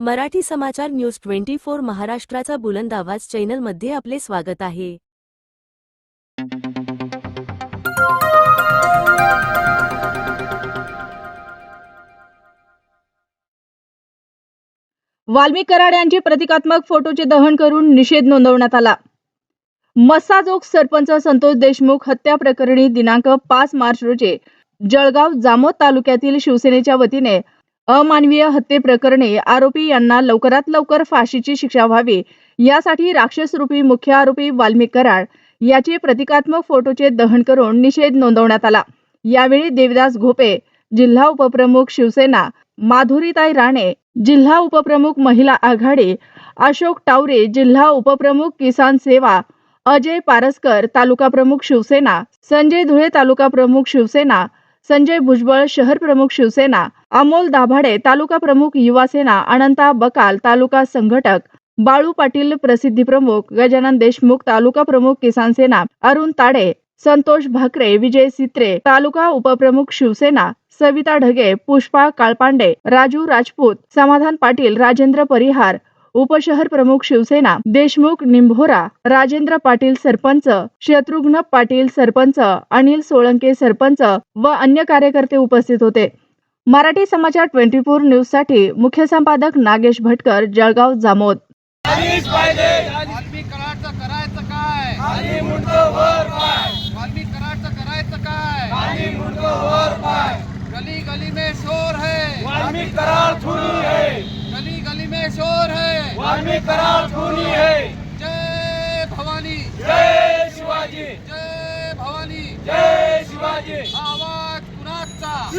मराठी समाचार news twenty four महाराष्ट्राचा बुलंद आवाज चॅनलमध्ये आपले स्वागत आहे. वाल्मिक कराड यांचे प्रतिकात्मक फोटोचे दहन करून निषेध नोंदवण्यात आला. मस्साजोग सरपंच संतोष देशमुख हत्या प्रकरणी दिनांक पाच मार्च रोजी जळगाव जामोद तालुक्यातील शिवसेनेच्या वतीने अमानवीय हत्येप्रकरणी आरोपी यांना लवकरात लवकर फाशीची शिक्षा व्हावी. यासाठी राक्षसरूपी मुख्य आरोपी वाल्मिक कराड याचे प्रतिकात्मक फोटोचे दहन करून निषेध नोंदवण्यात आला. यावेळी देवदास घोपे जिल्हा उपप्रमुख शिवसेना माधुरीताई राणे जिल्हा उपप्रमुख महिला आघाडी अशोक टावरे जिल्हा उपप्रमुख किसान सेवा अजय पारसकर तालुका प्रमुख शिवसेना संजय धुळे तालुका प्रमुख शिवसेना संजय भुजबळ शहर प्रमुख शिवसेना, अमोल दाभाडे तालुका प्रमुख युवासेना अनंता बकाल तालुका संघटक, बाळू पाटील प्रसिद्धी प्रमुख, गजानन देशमुख तालुका प्रमुख किसान सेना, अरुण ताडे, संतोष भाकरे, विजय सित्रे तालुका उपप्रमुख शिवसेना, सविता ढगे, पुष्पा काळपांडे, राजू राजपूत, समाधान पाटील, राजेंद्र परिहार उपशहर प्रमुख शिवसेना देशमुख निंभोरा राजेंद्र पाटील सरपंच शत्रुघ्न पाटील सरपंच अनिल सोळंके सरपंच व अन्य कार्यकर्ते उपस्थित होते. मराठी समाचार ट्वेंटी फोर न्यूजसाठी मुख्य संपादक नागेश भटकर जळगाव जामोद. करायचं काय? गली गली में शोर है वाल्मीक करार खूनी है गली गली में शोर है वाल्मीक करार खूनी है जय भवानी. जय शिवाजी. जय भवानी. जय शिवाजी. आवाज कुणाचा?